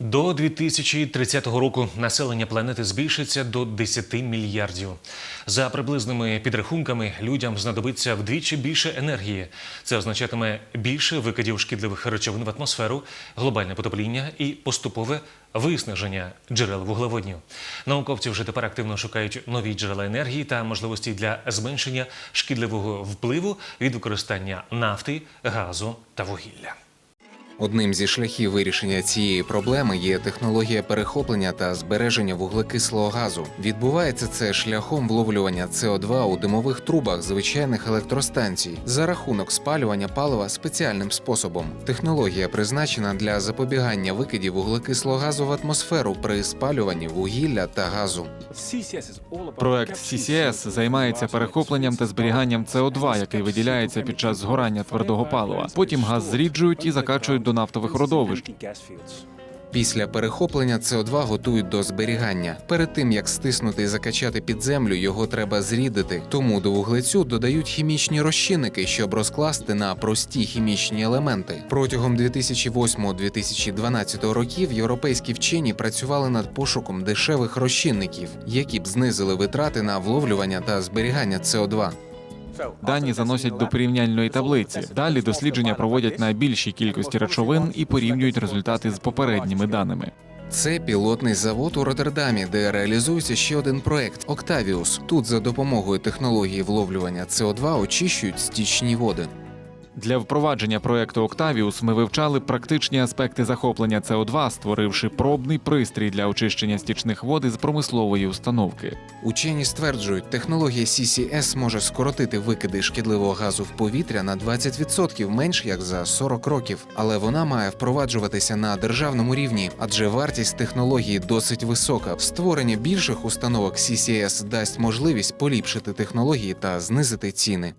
До 2030 року населення планети збільшиться до 10 мільярдів. За приблизними підрахунками, людям знадобиться вдвічі більше енергії. Це означатиме більше викидів шкідливих речовин в атмосферу, глобальне потепління і поступове виснаження джерел вуглеводнів. Науковці вже тепер активно шукають нові джерела енергії та можливості для зменшення шкідливого впливу від використання нафти, газу та вугілля. Одним зі шляхів вирішення цієї проблеми є технологія перехоплення та збереження вуглекислого газу. Відбувається це шляхом вловлювання СО2 у димових трубах звичайних електростанцій за рахунок спалювання палива спеціальним способом. Технологія призначена для запобігання викидів вуглекислого газу в атмосферу при спалюванні вугілля та газу. Проект CCS займається перехопленням та зберіганням СО2, який виділяється під час згорання твердого палива. Потім газ зріджують і закачують до нафтових родовищ. Після перехоплення СО2 готують до зберігання. Перед тим як стиснути і закачати під землю, його треба зрідити. Тому до вуглецю додають хімічні розчинники, щоб розкласти на прості хімічні елементи. Протягом 2008-2012 років європейські вчені працювали над пошуком дешевих розчинників, які б знизили витрати на вловлювання та зберігання СО2. Дані заносять до порівняльної таблиці. Далі дослідження проводять на більшій кількості речовин і порівнюють результати з попередніми даними. Це пілотний завод у Роттердамі, де реалізується ще один проект Октавіус. Тут за допомогою технології вловлювання СО2 очищують стічні води. Для впровадження проекту Octavius ми вивчали практичні аспекти захоплення СО2, створивши пробний пристрій для очищення стічних вод із промислової установки. Учені стверджують, технологія CCS може скоротити викиди шкідливого газу в повітря на 20% менш як за 40 років, але вона має впроваджуватися на державному рівні, адже вартість технології досить висока. Створення більших установок CCS дасть можливість поліпшити технології та знизити ціни.